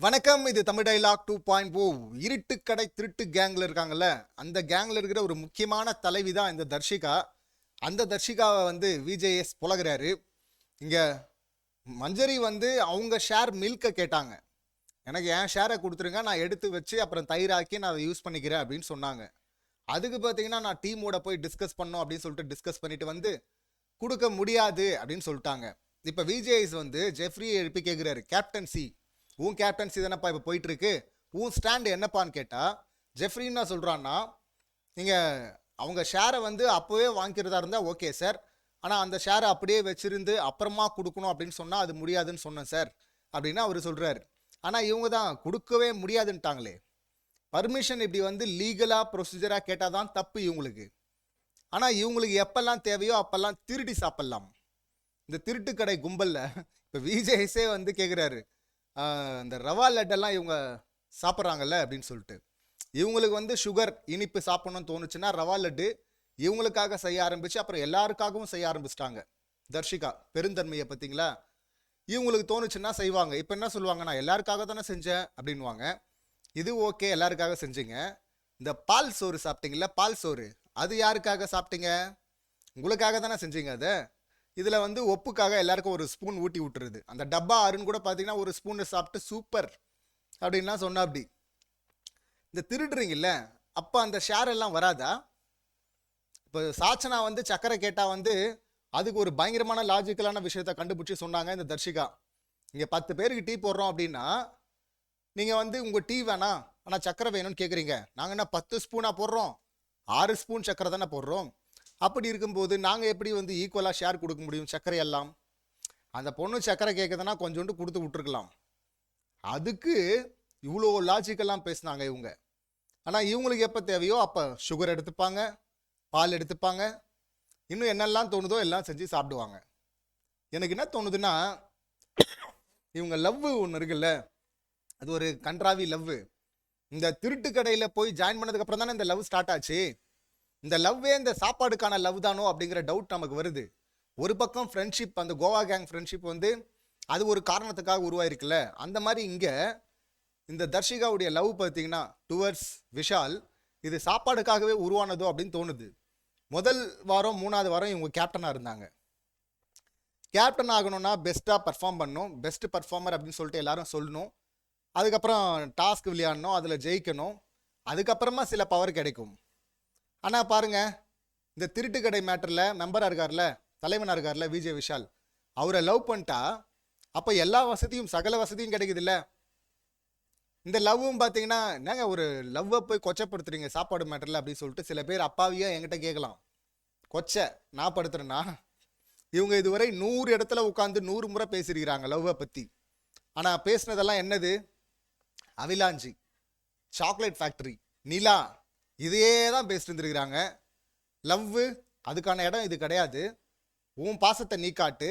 வணக்கம் இது Tamil dialogue two point O. இருட்டு கடை திருட்டு கேங்கில் இருக்காங்கல்ல அந்த கேங்கில் இருக்கிற ஒரு முக்கியமான தலைவி தான் இந்த தர்ஷிகா. அந்த தர்ஷிகாவை வந்து விஜேஎஸ் புலகிறாரு. இங்கே மஞ்சரி வந்து அவங்க ஷேர் மில்கை கேட்டாங்க. எனக்கு என் ஷேரை கொடுத்துருங்க நான் எடுத்து வச்சு அப்புறம் தயிராக்கி நான் அதை யூஸ் பண்ணிக்கிறேன் அப்படின்னு சொன்னாங்க. அதுக்கு பார்த்தீங்கன்னா நான் டீமோட போய் டிஸ்கஸ் பண்ணோம் அப்படின்னு சொல்லிட்டு டிஸ்கஸ் பண்ணிட்டு வந்து கொடுக்க முடியாது அப்படின்னு சொல்லிட்டாங்க. இப்போ விஜேஎஸ் வந்து ஜெஃப்ரியை எழுப்பி கேட்குறாரு கேப்டன்சி உன் கேப்டன்சி தானேப்பா இப்போ போயிட்டுருக்கு. உன் ஸ்டாண்டு என்னப்பான்னு கேட்டால் ஜெஃப்ரின்னா சொல்கிறான்னா நீங்கள் அவங்க ஷேரை வந்து அப்போவே வாங்கிக்கிறதா இருந்தால் ஓகே சார் ஆனால் அந்த ஷேரை அப்படியே வச்சுருந்து அப்புறமா கொடுக்கணும் அப்படின்னு சொன்னால் அது முடியாதுன்னு சொன்னேன் சார் அப்படின்னு அவர் சொல்கிறார் ஆனால் இவங்க தான் கொடுக்கவே முடியாதுன்ட்டாங்களே. பர்மிஷன் இப்படி வந்து லீகலாக ப்ரொசீஜராக கேட்டால் தான் தப்பு இவங்களுக்கு. ஆனால் இவங்களுக்கு எப்பெல்லாம் தேவையோ அப்பெல்லாம் திருடி சாப்பிட்லாம். இந்த திருட்டு கடை கும்பலில் இப்போ விஜேஸே வந்து கேட்குறாரு இந்த ரவா லட்டெல்லாம் இவங்க சாப்பிட்றாங்கல்ல அப்படின்னு சொல்லிட்டு. இவங்களுக்கு வந்து சுகர் இனிப்பு சாப்பிட்ணும்னு தோணுச்சுன்னா ரவா லட்டு இவங்களுக்காக செய்ய ஆரம்பிச்சு அப்புறம் எல்லாருக்காகவும் செய்ய ஆரம்பிச்சிட்டாங்க. தர்ஷிகா பெருந்தன்மையை பார்த்தீங்களா? இவங்களுக்கு தோணுச்சுன்னா செய்வாங்க. இப்போ என்ன சொல்லுவாங்க? நான் எல்லாருக்காக தானே செஞ்சேன் அப்படின்வாங்க இது ஓகே எல்லாருக்காக செஞ்சீங்க. இந்த பால் சோறு சாப்பிட்டீங்களா பால் சோறு அது யாருக்காக சாப்பிட்டீங்க? உங்களுக்காக தானே செஞ்சீங்க அதை? இதில் வந்து ஒப்புக்காக எல்லாருக்கும் ஒரு ஸ்பூன் ஊட்டி விட்டுருது. அந்த டப்பா ஆறுன்னு கூட பார்த்தீங்கன்னா ஒரு ஸ்பூனை சாப்பிட்டு சூப்பர் அப்படின்லாம் சொன்னா அப்படி. இந்த திருடுறீங்கல்ல அப்போ அந்த ஷேர் எல்லாம் வராதா? இப்போ சாச்சனா வந்து சக்கரை கேட்டால் வந்து அதுக்கு ஒரு பயங்கரமான லாஜிக்கலான விஷயத்த கண்டுபிடிச்சி சொன்னாங்க இந்த தர்ஷிகா. இங்கே பத்து பேருக்கு டீ போடுறோம் அப்படின்னா நீங்கள் வந்து உங்கள் டீ வேணாம் ஆனால் சக்கரை வேணும்னு கேட்குறீங்க நாங்கள் என்ன பத்து ஸ்பூனாக போடுறோம்? ஆறு ஸ்பூன் சக்கரை தானே போடுறோம்? அப்படி இருக்கும்போது நாங்கள் எப்படி வந்து ஈக்குவலாக ஷேர் கொடுக்க முடியும் சர்க்கரை எல்லாம்? அந்த பொண்ணு சர்க்கரை கேட்குதுன்னா கொஞ்சோண்டு கொடுத்து விட்டுருக்கலாம். அதுக்கு இவ்வளோ லாஜிக்கெல்லாம் பேசினாங்க இவங்க. ஆனால் இவங்களுக்கு எப்போ தேவையோ அப்போ சுகர் எடுத்துப்பாங்க பால் எடுத்துப்பாங்க. இன்னும் என்னெல்லாம் தோணுதோ எல்லாம் செஞ்சு சாப்பிடுவாங்க. எனக்கு என்ன தோணுதுன்னா இவங்க லவ் ஒன்று இருக்குல்ல அது ஒரு கன்றாவி லவ் இந்த திருட்டு கடையில் போய் ஜாயின் பண்ணதுக்கு அப்புறம் தானே இந்த லவ் ஸ்டார்ட் ஆச்சு? இந்த லவ்வே இந்த சாப்பாடுக்கான லவ் தானோ அப்படிங்கிற டவுட் நமக்கு வருது. ஒரு பக்கம் ஃப்ரெண்ட்ஷிப் அந்த கோவா கேங் ஃப்ரெண்ட்ஷிப் வந்து அது ஒரு காரணத்துக்காக உருவாயிருக்குல்ல. அந்த மாதிரி இங்கே இந்த தர்ஷிகாவுடைய லவ் பார்த்தீங்கன்னா டுவர்ட்ஸ் விஷால் இது சாப்பாடுக்காகவே உருவானதோ அப்படின்னு தோணுது. முதல் வாரம் மூணாவது வாரம் இவங்க கேப்டனாக இருந்தாங்க. கேப்டன் ஆகணும்னா பெஸ்ட்டாக பர்ஃபார்ம் பண்ணணும். பெஸ்ட் பர்ஃபார்மர் அப்படின்னு சொல்லிட்டு எல்லாரும் சொல்லணும். அதுக்கப்புறம் டாஸ்க் விளையாடணும் அதில் ஜெயிக்கணும். அதுக்கப்புறமா சில பவர் கிடைக்கும். ஆனால் பாருங்க. இந்த திருட்டு கடை மேட்டரில் மெம்பராக இருக்கார்ல தலைவனாக இருக்கார்ல விஜய் விஷால். அவரை லவ் பண்ணிட்டா அப்போ எல்லா வசதியும் சகல வசதியும் கிடைக்குதுல்ல. இந்த லவ்வும் பார்த்தீங்கன்னா என்னங்க ஒரு லவ்வை போய் கொச்சப்படுத்துறீங்க சாப்பாடு மேட்டரில் அப்படின்னு சொல்லிட்டு சில பேர் அப்பாவியாக என்கிட்ட கேட்கலாம். கொச்சை நான் படுத்துறேன்னா இவங்க இதுவரை நூறு இடத்துல உட்காந்து நூறு முறை பேசியிருக்கிறாங்க லவ்வை பற்றி ஆனால் பேசுனதெல்லாம் என்னது? அவிலாஞ்சி சாக்லேட் ஃபேக்ட்ரி நிலா. இதையே தான் பேசிட்டு இருந்திருக்கிறாங்க. லவ்வு அதுக்கான இடம் இது கிடையாது. உன் பாசத்தை நீ காட்டு.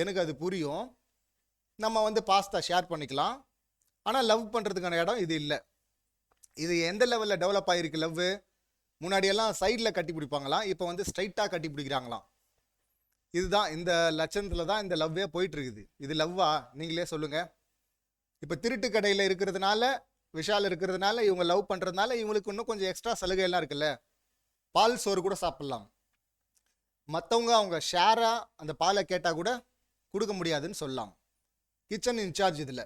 எனக்கு அது புரியும். நம்ம வந்து பாஸ்தா ஷேர் பண்ணிக்கலாம். ஆனால் லவ் பண்ணுறதுக்கான இடம் இது இல்லை. இது எந்த லெவலில் டெவலப் ஆகிருக்கு லவ்வு முன்னாடியெல்லாம் சைடில் கட்டி பிடிப்பாங்களாம். இப்போ வந்து ஸ்ட்ரைட்டாக கட்டி பிடிக்கிறாங்களாம். இதுதான் இந்த லட்சணத்தில் தான் இந்த லவ்வே போயிட்டு இருக்குது. இது லவ்வா நீங்களே சொல்லுங்கள் இப்போ திருட்டு கடையில் இருக்கிறதுனால விஷால் இருக்கிறதுனால இவங்க லவ் பண்ணுறதுனால இவங்களுக்கு இன்னும் கொஞ்சம் எக்ஸ்ட்ரா சலுகைலாம் இருக்குல்ல? பால் சோறு கூட சாப்பிட்லாம். மற்றவங்க அவங்க ஷேராக அந்த பாலை கேட்டால் கூட கொடுக்க முடியாதுன்னு சொல்லலாம். கிச்சன் இன்சார்ஜ் இதில்.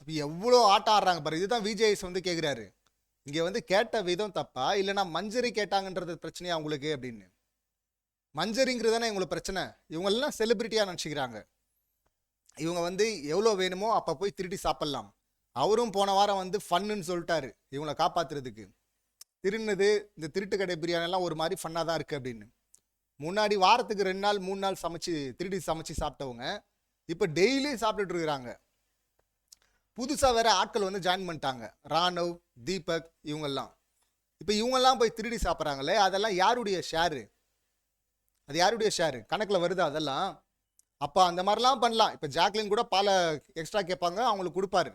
இப்போ எவ்வளோ ஆட்டம் ஆடுறாங்க பாரு. இதுதான் விஜேஎஸ் வந்து கேட்குறாரு இங்கே வந்து கேட்ட விதம் தப்பா? இல்லைனா மஞ்சரி கேட்டாங்கன்றது பிரச்சனையா உங்களுக்கு அப்படின்னு? மஞ்சரிங்கிறது தானே இவங்களுக்கு பிரச்சனை? இவங்கெல்லாம் செலிபிரிட்டியாக நினச்சிக்கிறாங்க. இவங்க வந்து எவ்வளோ வேணுமோ அப்போ போய் திருடி சாப்பிட்லாம். அவரும் போன வாரம் வந்து ஃபன்னுன்னு சொல்லிட்டாரு. இவங்களை காப்பாத்துறதுக்கு. திருநது இந்த திருட்டு கடை பிரியாணிலாம் ஒரு மாதிரி ஃபன்னாக தான் இருக்குது அப்படின்னு. முன்னாடி வாரத்துக்கு ரெண்டு நாள் மூணு நாள் சமைச்சு திருடி சமைச்சு சாப்பிட்டவங்க இப்போ டெய்லி சாப்பிட்டுட்டு இருக்கிறாங்க. புதுசாக வேற ஆட்கள் வந்து ஜாயின் பண்ணிட்டாங்க. ராணவ் தீபக் இவங்கெல்லாம். இப்போ இவங்கெல்லாம் போய் திருடி சாப்பிட்றாங்களே அதெல்லாம் யாருடைய ஷேரு அது யாருடைய ஷேரு கணக்கில் வருது அதெல்லாம்? அப்போ அந்த மாதிரிலாம் பண்ணலாம். இப்போ ஜாக்லின் கூட பால எக்ஸ்ட்ரா கேட்பாங்க அவங்களுக்கு கொடுப்பாரு.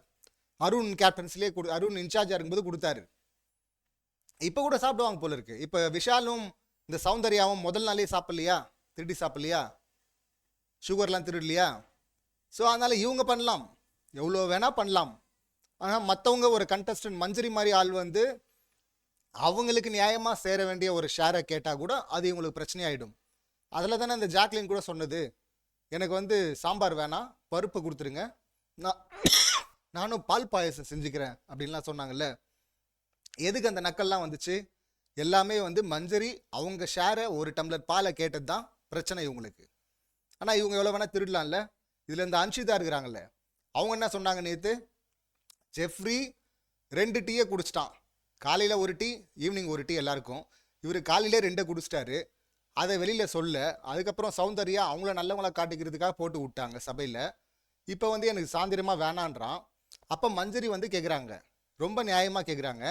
அருண் கேப்டன்ஸ்லேயே கொடு அருண் இன்சார்ஜாக இருக்கும்போது கொடுத்தாரு. இப்போ கூட சாப்பிடுவாங்க போல இருக்கு. இப்போ விஷாலும் இந்த சௌந்தர்யாவும் முதல் நாளே சாப்பிட்லையா? திருடி சாப்பிட்லையா? சுகர்லாம் திருடலையா? ஸோ அதனால் இவங்க பண்ணலாம். எவ்வளோ வேணால் பண்ணலாம். ஆனால் மற்றவங்க ஒரு கண்டஸ்டன்ட் மஞ்சரி மாதிரி ஆள் வந்து அவங்களுக்கு நியாயமாக சேர வேண்டிய ஒரு ஷேரை கேட்டால் கூட அது இவங்களுக்கு பிரச்சனையாயிடும். அதில் தானே அந்த ஜாக்லின் கூட சொன்னது. எனக்கு வந்து சாம்பார் வேணாம் பருப்பு கொடுத்துருங்க. நான் நானும் பால் பாயசம் செஞ்சுக்கிறேன் அப்படின்லாம் சொன்னாங்கல்ல. எதுக்கு அந்த நக்கல்லாம் வந்துச்சு? எல்லாமே வந்து மஞ்சரி அவங்க ஷேரை ஒரு டம்ளர் பாலை கேட்டது தான் பிரச்சனை இவங்களுக்கு. ஆனால் இவங்க எவ்வளோ வேணால் திருடலாம்ல? இதில் இந்த அன்ஷிதா இருக்கிறாங்கல்ல அவங்க என்ன சொன்னாங்க நேற்று ஜெஃப்ரி ரெண்டு டீயை குடிச்சிட்டான். காலையில் ஒரு டீ ஈவினிங் ஒரு டீ எல்லாருக்கும். இவர் காலையிலே ரெண்டை குடிச்சிட்டாரு. அதை வெளியில் சொல்ல அதுக்கப்புறம் சௌந்தர்யா அவங்கள நல்லவங்களா காட்டிக்கிறதுக்காக போட்டு விட்டாங்க சபையில். இப்போ வந்து எனக்கு சாந்திரமாக வேணான்றான். அப்போ மஞ்சரி வந்து கேட்குறாங்க ரொம்ப நியாயமாக கேட்குறாங்க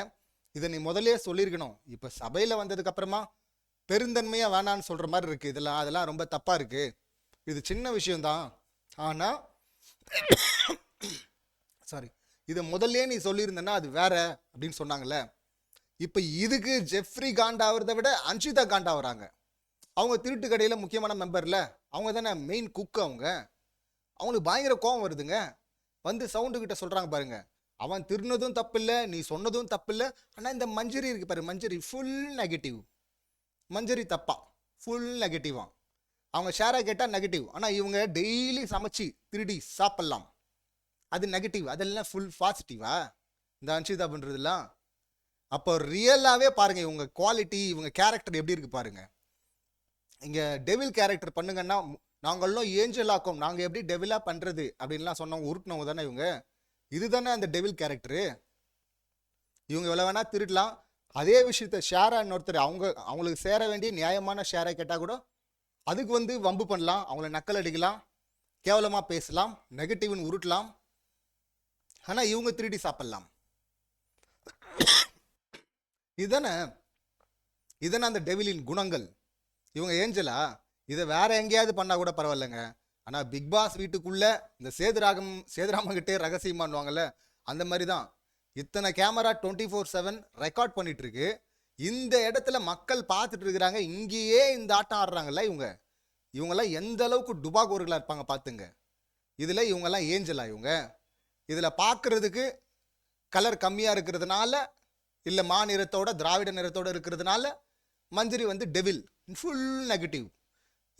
இதை நீ முதலே சொல்லியிருக்கணும். இப்போ சபையில் வந்ததுக்கப்புறமா பெருந்தன்மையாக வேணான்னு சொல்கிற மாதிரி இருக்குது இதெல்லாம் அதெல்லாம் ரொம்ப தப்பாக இருக்குது இது சின்ன விஷயம்தான். ஆனால் சாரி இதை முதல்லே நீ சொல்லியிருந்தேன்னா அது வேற அப்படின்னு சொன்னாங்கல்ல. இப்போ இதுக்கு ஜெஃப்ரி காண்டாகிறத விட அன்ஷிதா காண்டாகிறாங்க அவங்க திருட்டு கடையில் முக்கியமான மெம்பரில் அவங்க தானே மெயின் குக் அவங்க. அவங்களுக்கு பயங்கர கோவம் வருதுங்க. வந்து சவுண்டு கிட்ட சொல்கிறாங்க பாருங்க. அவன் திருநதும் தப்பில்லை நீ சொன்னதும் தப்பில்லை. ஆனால் இந்த மஞ்சரி இருக்கு பாரு மஞ்சரி ஃபுல் நெகட்டிவ் மஞ்சரி தப்பா. ஃபுல் நெகட்டிவா அவங்க ஷேராக கேட்டால் நெகட்டிவ் ஆனால் இவங்க டெய்லி சமைச்சு திருடி சாப்பிட்லாம். அது நெகட்டிவ் அதெல்லாம் ஃபுல் பாசிட்டிவா இந்த அன்ஷிதா பண்ணுறதுலாம் அப்போ ரியலாகவே பாருங்கள் இவங்க குவாலிட்டி இவங்க கேரக்டர் எப்படி இருக்கு பாருங்க. இங்கே டெவில் கேரக்டர் பண்ணுங்கன்னா நாங்களும் ஏஞ்சல் ஆக்கும் நாங்கள் எப்படி டெவிலாக பண்ணுறது அப்படின்லாம் சொன்னவங்க உருட்டினவங்க தானே இவங்க? இதுதானே அந்த டெவில் கேரக்டரு இவங்க எவ்வளோ வேணால் திருடலாம். அதே விஷயத்த ஷேராக இன்னொருத்தர் அவங்க அவங்களுக்கு சேர வேண்டிய நியாயமான ஷேரை கேட்டால் கூட அதுக்கு வந்து வம்பு பண்ணலாம். அவங்கள நக்கல் அடிக்கலாம். கேவலமாக பேசலாம். நெகட்டிவ்னு உருட்டலாம். ஆனால் இவங்க திருடி சாப்பிட்லாம். இதுதானே இதுதானே அந்த டெவிலின் குணங்கள். இவங்க ஏஞ்சலா? இதை வேற எங்கேயாவது பண்ணா கூட பரவாயில்லைங்க. ஆனால் பிக் பாஸ் வீட்டுக்குள்ள இந்த சேதுராகம் சேதுராமகிட்டே ரகசியமானுவாங்கல்ல அந்த மாதிரி தான் இத்தனை camera twenty four seven record பண்ணிட்டு இருக்கு இந்த இடத்துல மக்கள் பார்த்துட்டு இருக்கிறாங்க. இங்கேயே இந்த ஆட்டம் ஆடுறாங்கல்ல இவங்க. இவங்கெல்லாம் எந்த அளவுக்கு டுபாகோர்களாக இருப்பாங்க பார்த்துங்க. இதில் இவங்கெல்லாம் ஏஞ்சலா இவங்க. இதில் பார்க்கறதுக்கு கலர் கம்மியாக இருக்கிறதுனால இல்லை மா நிறத்தோட திராவிட நிறத்தோடு இருக்கிறதுனால மஞ்சரி வந்து டெவில் ஃபுல் நெகட்டிவ்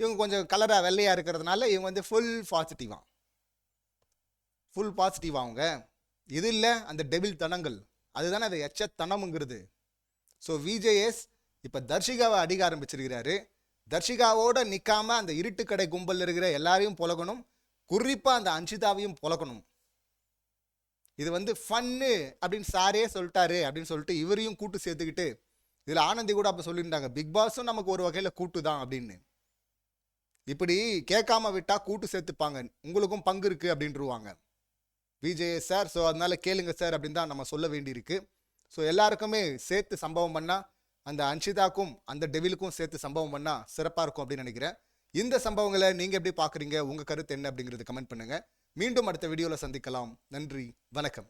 இவங்க கொஞ்சம் கலராக வெள்ளையாக இருக்கிறதுனால இவங்க வந்து ஃபுல் பாசிட்டிவா ஃபுல் பாசிட்டிவ் அவங்க. இது இல்லை அந்த டெபிள் தனங்கள். அதுதானே அது எச்சத்தனம்ங்கிறது. ஸோ விஜேஎஸ் இப்போ தர்ஷிகாவை அடிக்க ஆரம்பிச்சிருக்கிறாரு. தர்ஷிகாவோட நிற்காம அந்த இருட்டுக்கடை கும்பலில் இருக்கிற எல்லாரையும் புலகணும். குறிப்பாக அந்த அன்ஷிதாவையும் புலகணும். இது வந்து ஃபன்னு அப்படின்னு சாரே சொல்லிட்டாரு அப்படின்னு சொல்லிட்டு இவரையும் கூட்டு சேர்த்துக்கிட்டு இதில் ஆனந்தி கூட அப்போ சொல்லியிருந்தாங்க பிக் பாஸும் நமக்கு ஒரு வகையில் கூட்டு தான் அப்படின்னு. இப்படி கேட்காம விட்டா கூட்டு சேர்த்துப்பாங்க. உங்களுக்கும் பங்கு இருக்கு அப்படின்ட்டுருவாங்க விஜய் சார் ஸோ அதனால கேளுங்க சார் அப்படின்னு தான் நம்ம சொல்ல வேண்டியிருக்கு. ஸோ எல்லாருக்குமே சேர்த்து சம்பவம் பண்ணால் அந்த அன்ஷிதாக்கும் அந்த டெவிலுக்கும் சேர்த்து சம்பவம் பண்ணால் சிறப்பாக இருக்கும் அப்படின்னு நினைக்கிறேன். இந்த சம்பவங்களை நீங்கள் எப்படி பார்க்குறீங்க உங்கள் கருத்து என்ன அப்படிங்கிறது கமெண்ட் பண்ணுங்கள் மீண்டும் அடுத்த வீடியோவில் சந்திக்கலாம். நன்றி வணக்கம்.